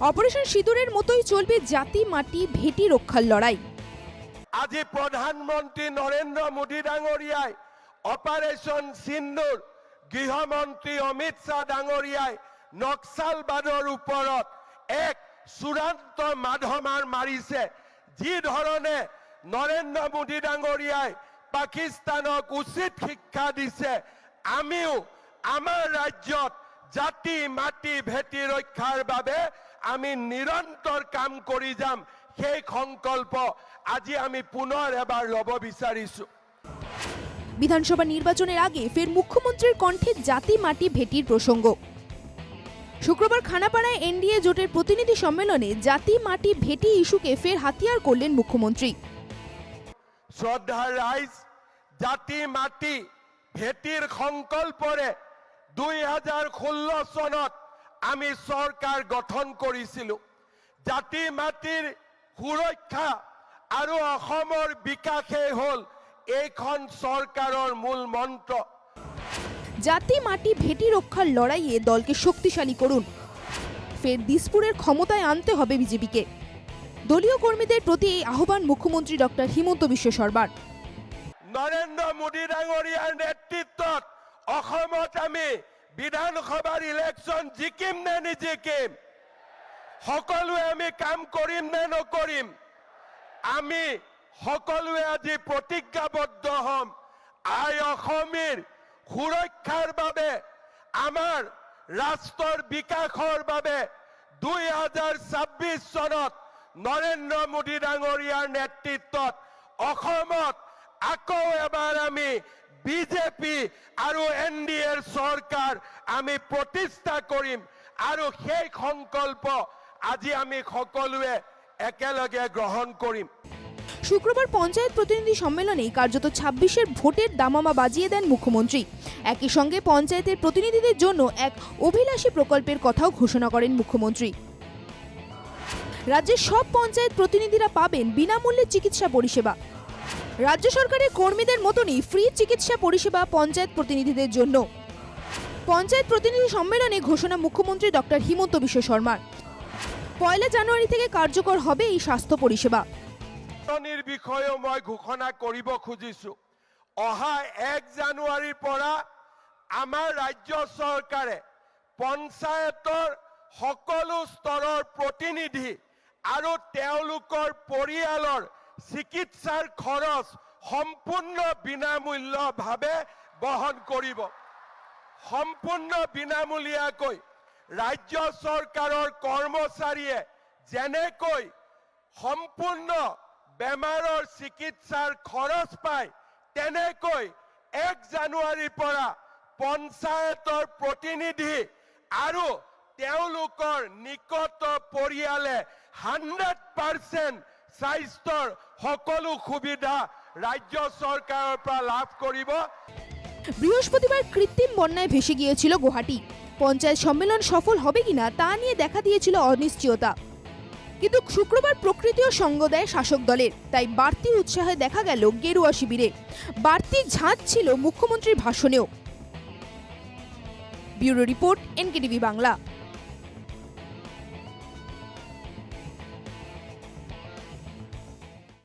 Operation সিঁদুরের মতোই চলবে জাতি, মাটি, ভেটি রক্ষার লড়াই। আজি প্ৰধানমন্ত্ৰী নৰেন্দ্ৰ মোদী ডাঙৰীয়াই অপাৰেশ্যন সিন্দুৰ গৃহমন্ত্ৰী অমিত শ্বাহ ডাঙৰীয়াই নক্সালবাদৰ ওপৰত এক চূড়ান্ত মাধমাৰ মাৰিছে। যি ধৰণে নৰেন্দ্ৰ মোদী ডাঙৰীয়াই পাকিস্তানক উচিত শিক্ষা দিছে, আমিও আমাৰ ৰাজ্যত জাতি, মাটি, ভেটি ৰক্ষাৰ বাবে আমি নিৰন্তৰ কাম কৰি যাম। সেই সংকল্প আজি আমি পুনৰ এবাৰ ল'ব বিচাৰিছো। বিধানসভা নির্বাচনের আগে ফের মুখ্যমন্ত্রীর কণ্ঠে জাতি মাটি ভেটির প্রসঙ্গ। শুক্রবার খানাপাড়ায় এনডিএ জোটের প্রতিনিধি সম্মেলনে জাতি মাটি ভেটি ইস্যুকে ফের হাতিয়ার করলেন মুখ্যমন্ত্রী। শ্ৰদ্ধাৰ ৰাইজ জাতি মাটি ভেটিৰ সংকল্পৰে দুই হাজার ষোল্ল চনত আমি চৰকাৰ গঠন কৰিছিলো। জাতি মাটিৰ সুৰক্ষা আৰু অসমৰ বিকাশেই হ'ল এইখন চৰকাৰৰ মূল মন্ত্ৰ। জাতি মাটি ভেটি রক্ষার লড়াইয়ে দলকে শক্তিশালী করুন। ফের দিসপুরের ক্ষমতায় আনতে হবে বিজেপিকে। দলীয় কর্মীদের প্রতি এই আহ্বান মুখ্যমন্ত্রী ডক্টর হিমন্ত বিশ্ব শর্মার। নৰেন্দ্ৰ মোদী ডাঙৰীয়াৰ নেতৃত্বত অসমত আমি বিধানসভাৰ ইলেকশ্যন জিকিম নে নিজিকিম? সকলোৱে আমি কাম কৰিম নে নকৰিম আমি সকলোৱে আজি প্ৰতিজ্ঞাবদ্ধ হ'ম। আই অসমীৰ সুৰক্ষাৰ বাবে আমাৰ ৰাষ্ট্ৰৰ বিকাশৰ বাবে দুই হাজাৰ ছাব্বিছ চনত নৰেন্দ্ৰ মোদী ডাঙৰীয়াৰ নেতৃত্বত অসমত আকৌ এবাৰ আমি বিজেপি আৰু এন ডি এৰ চৰকাৰ আমি প্ৰতিষ্ঠা কৰিম আৰু সেই সংকল্প আজি আমি সকলোৱে একেলগে গ্ৰহণ কৰিম। শুক্রবার পঞ্চায়েত প্রতিনিধি সম্মেলনে কার্যত ছাব্বিশের ভোটের দামামা বাজিয়ে দেন মুখ্যমন্ত্রী। একই সঙ্গে পঞ্চায়েতের প্রতিনিধিদের জন্য এক অভিলাষী প্রকল্পের কথাও ঘোষণা করেন মুখ্যমন্ত্রী। রাজ্যের সব পঞ্চায়েত প্রতিনিধিরা পাবেন বিনামূল্যে চিকিৎসা পরিষেবা। রাজ্য সরকারের কর্মীদের মতনই ফ্রি চিকিৎসা পরিষেবা পঞ্চায়েত প্রতিনিধিদের জন্য। পঞ্চায়েত প্রতিনিধি সম্মেলনে ঘোষণা মুখ্যমন্ত্রী ডক্টর হিমন্ত বিশ্ব শর্মার। পয়লা জানুয়ারি থেকে কার্যকর হবে এই স্বাস্থ্য পরিষেবা। বিষয়েও মই ঘোষণা কৰিব খুজিছো। অহা এক জানুৱাৰীৰ পৰা আমাৰ ৰাজ্য চৰকাৰে পঞ্চায়তৰ সকলো স্তৰৰ প্ৰতিনিধি আৰু তেওঁলোকৰ পৰিয়ালৰ চিকিৎসাৰ খৰচ সম্পূৰ্ণ বিনামূল্যভাৱে বহন কৰিব। সম্পূৰ্ণ বিনামূলীয়াকৈ ৰাজ্য চৰকাৰৰ কৰ্মচাৰীয়ে যেনেকৈ সম্পূৰ্ণ বেমাৰৰ চিকিৎসাৰ খৰচ পায়, তেনেকৈ এক জানুৱাৰীৰ পৰা পঞ্চায়তৰ প্ৰতিনিধি আৰু তেওঁলোকৰ নিকট পৰিয়ালে হাণ্ড্ৰেড পাৰ্চেণ্ট স্বাস্থ্যৰ সকলো সুবিধা ৰাজ্য চৰকাৰৰ পৰা লাভ কৰিব। বৃহস্পতিবার কৃত্রিম বন্যায় ভেসে গিয়েছিল গুয়াহাটি। পঞ্চায়েত সম্মেলন সফল হবে কিনা তা নিয়ে দেখা দিয়েছিল অনিশ্চয়তা। কিন্তু শুক্রবার প্রকৃতিও সঙ্গ দেয় শাসক দলের, তাই বাড়তি উৎসাহে দেখা গেল গেরুয়া শিবিরে। বাড়তি ঝাঁজ ছিল মুখ্যমন্ত্রীর ভাষণেও। Bureau report N K T V Bangla.